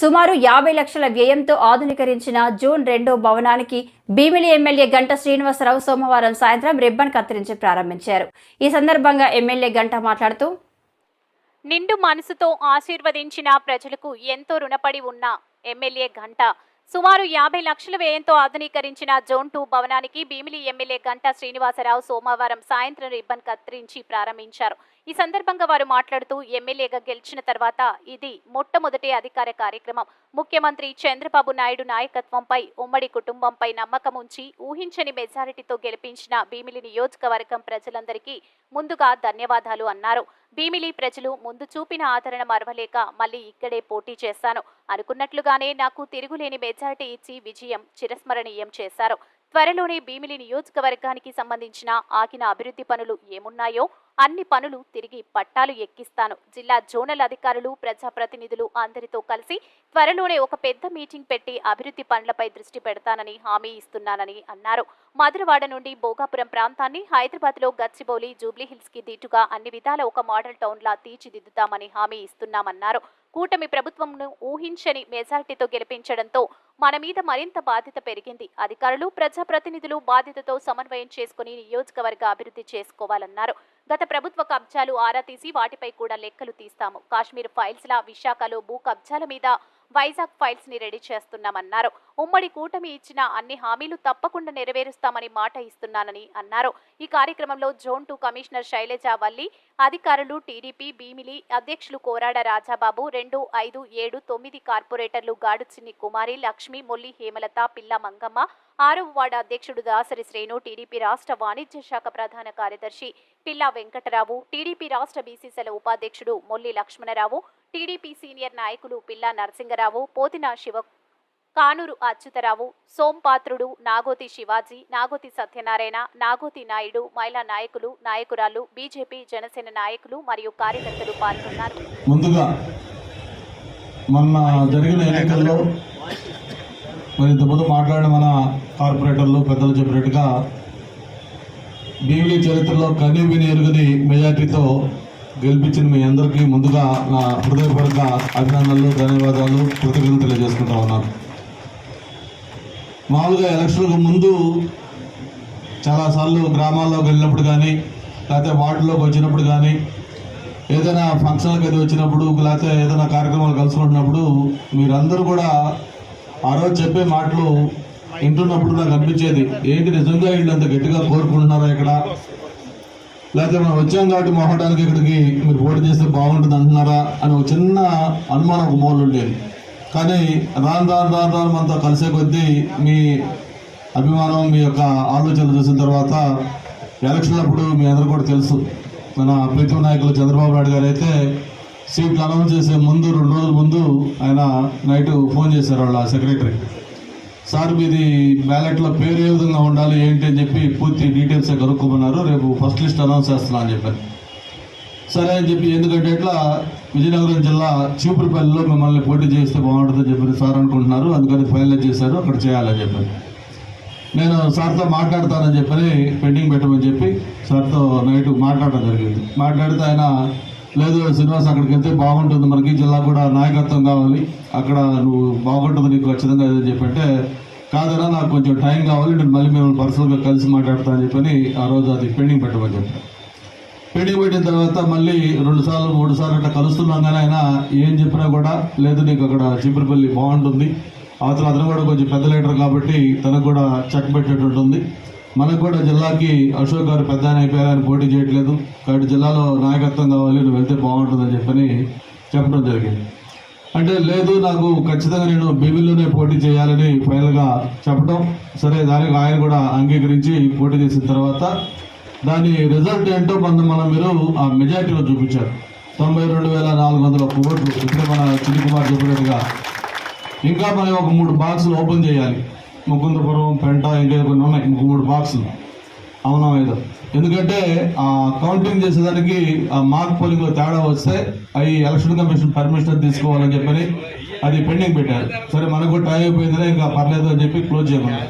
సుమారు యాభై లక్షల వ్యయంతో ఆధునీకరించిన జూన్ రెండో భవనానికి భీమిలి ఎమ్మెల్యే గంట శ్రీనివాసరావు సోమవారం సాయంత్రం రిబ్బన్ కత్తిరించి ప్రారంభించారు. ఈ సందర్భంగా ఎమ్మెల్యే గంట మాట్లాడుతూ నిండు మనసుతో ఆశీర్వదించిన ప్రజలకు ఎంతో రుణపడి ఉన్న ఎమ్మెల్యే గంట సుమారు యాభై లక్షల వ్యయంతో ఆధునీకరించిన జోన్ టూ భవనానికి భీమిలి ఎమ్మెల్యే గంట శ్రీనివాసరావు సోమవారం సాయంత్రం రిబ్బన్ కత్తిరించి ప్రారంభించారు. ఈ సందర్భంగా వారు మాట్లాడుతూ ఎమ్మెల్యేగా గెలిచిన తర్వాత ఇది మొట్టమొదటి అధికార కార్యక్రమం. ముఖ్యమంత్రి చంద్రబాబు నాయుడు నాయకత్వంపై ఉమ్మడి కుటుంబంపై నమ్మకం ఉంచి ఊహించని మెజారిటీతో గెలిపించిన భీమిలి నియోజకవర్గం ప్రజలందరికీ ముందుగా ధన్యవాదాలు అన్నారు. భీమిలి ప్రజలు ముందు చూపిన ఆదరణ మరవలేక మళ్ళీ ఇక్కడే పోటీ చేశాను. అనుకున్నట్లుగానే నాకు తిరుగులేని మెజారిటీ ఇచ్చి విజయం చిరస్మరణీయం చేశారు. త్వరలోనే భీమిలి నియోజకవర్గానికి సంబంధించిన ఆగిన అభివృద్ధి పనులు ఏమున్నాయో అన్ని పనులు తిరిగి పట్టాలు ఎక్కిస్తాను. జిల్లా జోనల్ అధికారులు ప్రజాప్రతినిధులు అందరితో కలిసి త్వరలోనే ఒక పెద్ద మీటింగ్ పెట్టి అభివృద్ధి పనులపై దృష్టి పెడతానని హామీ ఇస్తున్నానని అన్నారు. మధురవాడ నుండి భోగాపురం ప్రాంతాన్ని హైదరాబాద్లో గచ్చిబౌలి జూబ్లీహిల్స్కి దీటుగా అన్ని విధాల ఒక మోడల్ టౌన్లా తీర్చిదిద్దుతామని హామీ ఇస్తున్నామన్నారు. కూటమి ప్రభుత్వంను ఊహించని మెజార్టీతో గెలిపించడంతో మన మీద మరింత బాధ్యత పెరిగింది. అధికారులు ప్రజాప్రతినిధులు బాధ్యతతో సమన్వయం చేసుకుని నియోజకవర్గ అభివృద్ధి చేసుకోవాలన్నారు. గత ప్రభుత్వ కబ్జాలు ఆరా తీసి వాటిపై కూడా లెక్కలు తీస్తాము. కాశ్మీర్ ఫైల్స్ విశాఖలో భూ కబ్జాల మీద వైజాగ్ ఫైల్స్ని రెడీ చేస్తున్నామన్నారు. ఉమ్మడి కూటమి ఇచ్చిన అన్ని హామీలు తప్పకుండా నెరవేరుస్తామని మాట ఇస్తున్నానని అన్నారు. ఈ కార్యక్రమంలో zone two commissioner Shailaja Valli అధికారులు టీడీపీ భీమిలి అధ్యక్షులు కోరాడ రాజాబాబు రెండు ఐదు ఏడు తొమ్మిది కార్పొరేటర్లు గాడుచిన్ని కుమారి లక్ష్మి మొల్లి హేమలత పిల్ల మంగమ్మ ఆరవ వార్డు అధ్యక్షుడు దాసరి శ్రేణు టీడీపీ రాష్ట్ర వాణిజ్య శాఖ ప్రధాన కార్యదర్శి పిల్ల వెంకటరావు టీడీపీ రాష్ట్ర బీసీసీల ఉపాధ్యక్షుడు మొల్లి లక్ష్మణరావు టీడీపీ సీనియర్ నాయకులు పిల్లా నరసింగరావు పోతిన శివ కానూరు అచ్యుతరావు సోంపాత్రుడు నాగోతి శివాజీ నాగోతి సత్యనారాయణ నాగోతి నాయుడు మహిళా నాయకులు నాయకురాలు బీజేపీ జనసేన నాయకులు మరియు కార్యకర్తలు పాల్గొన్నారు. ముందుగా మొన్న జరిగిన ఎన్నికల్లో మరి ఇంతకుముందు మాట్లాడిన మన కార్పొరేటర్లు పెద్దలు చెప్పినట్టుగా బీవీ చరిత్రలో కనీ విని ఎరుగని మెజార్టీతో గెలిపించిన మీ అందరికీ ముందుగా నా హృదయపూర్వక అభినందనలు ధన్యవాదాలు కృతజ్ఞతలు తెలియజేసుకుంటా ఉన్నాను. మామూలుగా ఎలక్షన్కు ముందు చాలాసార్లు గ్రామాల్లోకి వెళ్ళినప్పుడు కానీ లేకపోతే వార్డులోకి వచ్చినప్పుడు కానీ ఏదైనా ఫంక్షన్లకు అది వచ్చినప్పుడు లేకపోతే ఏదైనా కార్యక్రమాలు కలుసుకుంటున్నప్పుడు మీరందరూ కూడా ఆ రోజు చెప్పే మాటలు వింటున్నప్పుడు నాకు అనిపించేది ఏంటి నిజంగా వీళ్ళు అంత గట్టిగా కోరుకుంటున్నారా ఇక్కడ? లేకపోతే మనం వచ్చాం కాబట్టి మొహటానికి ఇక్కడికి మీరు పోటీ చేస్తే బాగుంటుంది అంటున్నారా అని ఒక చిన్న అనుమానం ఒక మూలు ఉండేది. కానీ రాను రాను రాను రాను మనతో కలిసే కొద్దీ మీ అభిమానం మీ యొక్క ఆలోచనలు చూసిన తర్వాత ఎలక్షన్ అప్పుడు మీ అందరూ కూడా తెలుసు. మన ప్రీతం నాయకులు చంద్రబాబు నాయుడు గారు అయితే సీట్లు అనౌన్స్ చేసే ముందు రెండు రోజుల ముందు ఆయన నైట్ ఫోన్ చేశారు వాళ్ళ సెక్రటరీ. సార్ మీది బ్యాలెట్లో పేరు ఏ విధంగా ఉండాలి ఏంటి అని చెప్పి పూర్తి డీటెయిల్స్ కనుక్కోమన్నారు. రేపు ఫస్ట్ లిస్ట్ అనౌన్స్ చేస్తున్నా అని చెప్పారు. సరే అని చెప్పి ఎందుకంటే ఇట్లా విజయనగరం జిల్లా చీపురుపల్లిలో మిమ్మల్ని పోటీ చేస్తే బాగుంటుందని చెప్పి సార్ అనుకుంటున్నారు. అందుకని ఫైనల్ చేశారు అక్కడ చేయాలని చెప్పారు. నేను సార్తో మాట్లాడతానని చెప్పని పెండింగ్ పెట్టమని చెప్పి సార్తో నైట్ మాట్లాడడం జరిగింది. మాట్లాడితే ఆయన లేదు శ్రీనివాస్ అక్కడికి వెళ్తే బాగుంటుంది. మనకి జిల్లా కూడా నాయకత్వం కావాలి. అక్కడ నువ్వు బాగుంటుంది నీకు ఖచ్చితంగా ఏదో చెప్పంటే కాదన్నా నాకు కొంచెం టైం కావాలి నేను మళ్ళీ మేము పర్సనల్గా కలిసి మాట్లాడతాను చెప్పని ఆ రోజు అది పెండింగ్ పెట్టమని చెప్పాను పెండింగ్ పెట్టిన తర్వాత మళ్ళీ రెండు సార్లు మూడు సార్లు అట్లా కలుస్తున్నాం కానీ ఆయన ఏం చెప్పినా కూడా లేదు నీకు అక్కడ చీపురుపల్లి బాగుంటుంది. అవతల అతను కూడా కొంచెం పెద్ద లీడర్ కాబట్టి తనకు కూడా చెక్ పెట్టేటట్టు ఉంటుంది మనకు కూడా జిల్లాకి అశోక్ గారు పెద్ద అయిపోయారు ఆయన పోటీ చేయట్లేదు. కాబట్టి జిల్లాలో నాయకత్వం కావాలి నువ్వు వెళ్తే బాగుంటుందని చెప్పని చెప్పడం జరిగింది. అంటే లేదు నాకు ఖచ్చితంగా నేను బీబీలోనే పోటీ చేయాలని ఫైనల్గా చెప్పడం. సరే దానికి ఆయన కూడా అంగీకరించి పోటీ చేసిన తర్వాత దాని రిజల్ట్ ఏంటో మన మనం మీరు ఆ మెజార్టీలో చూపించారు. తొంభై రెండు వేల నాలుగు వందల ఒక్క ఓట్లు ఇప్పుడే మన చిన్ని కుమార్ చెప్పినట్టుగా. ఇంకా మనం ఒక మూడు బాక్సులు ఓపెన్ చేయాలి. ముకుందపురం పెంట ఇంకా కొన్ని ఉన్నాయి. ఇంకో మూడు బాక్సులు అవునా ఏదో ఎందుకంటే ఆ కౌంటింగ్ చేసేదానికి ఆ మార్క్ పోలింగ్ తేడా వస్తే అవి ఎలక్షన్ కమిషన్ పర్మిషన్ తీసుకోవాలని చెప్పని అది పెండింగ్ పెట్టారు. సరే మనకు టైం అయిపోయిందని ఇంకా పర్లేదు అని చెప్పి క్లోజ్ చేయమన్నారు.